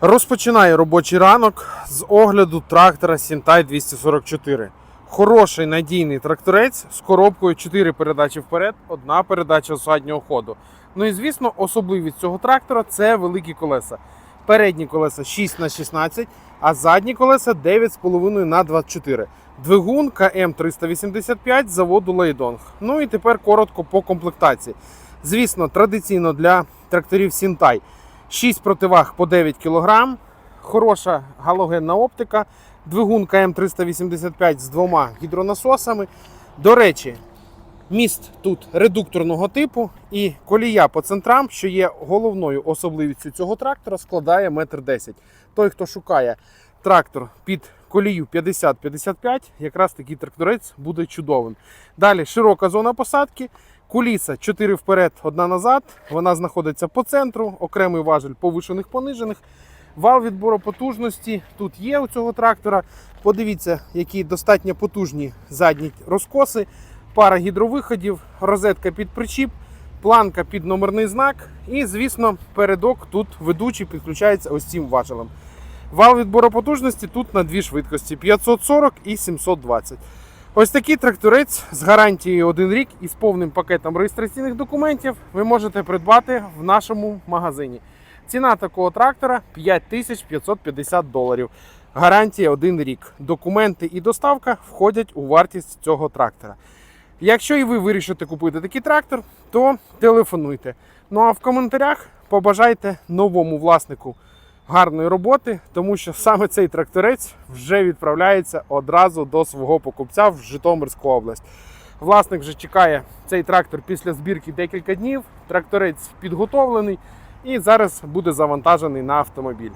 Розпочинаю робочий ранок з огляду трактора Сінтай 244. Хороший надійний тракторець з коробкою 4 передачі вперед, одна передача з заднього ходу. Ну і звісно, особливість цього трактора це великі колеса. Передні колеса 6 на 16, а задні колеса 9,5 на 24. Двигун КМ 385 з заводу Лейдонг. Ну і тепер коротко по комплектації. Звісно, традиційно для тракторів Сінтай 6 противаг по 9 кг, хороша галогенна оптика, двигун КМ385 з двома гідронасосами. До речі, міст тут редукторного типу і колія по центрам, що є головною особливістю цього трактора, складає 1,10 м. Той, хто шукає трактор під колію 50-55, якраз такий тракторець буде чудовим. Далі широка зона посадки. Куліса 4 вперед, одна назад. Вона знаходиться по центру, окремий важель повишених понижених. Вал відбору потужності тут є у цього трактора. Подивіться, які достатньо потужні задні розкоси, пара гідровиходів, розетка під причіп, планка під номерний знак. І, звісно, передок тут ведучий підключається ось цим важелем. Вал відбору потужності тут на дві швидкості 540 і 720. Ось такий тракторець з гарантією 1 рік і з повним пакетом реєстраційних документів ви можете придбати в нашому магазині. Ціна такого трактора 5550 доларів. Гарантія 1 рік. Документи і доставка входять у вартість цього трактора. Якщо і ви вирішите купити такий трактор, то телефонуйте. Ну а в коментарях побажайте новому власнику гарної роботи, тому що саме цей тракторець вже відправляється одразу до свого покупця в Житомирську область. Власник вже чекає цей трактор після збірки декілька днів. Тракторець підготовлений і зараз буде завантажений на автомобіль.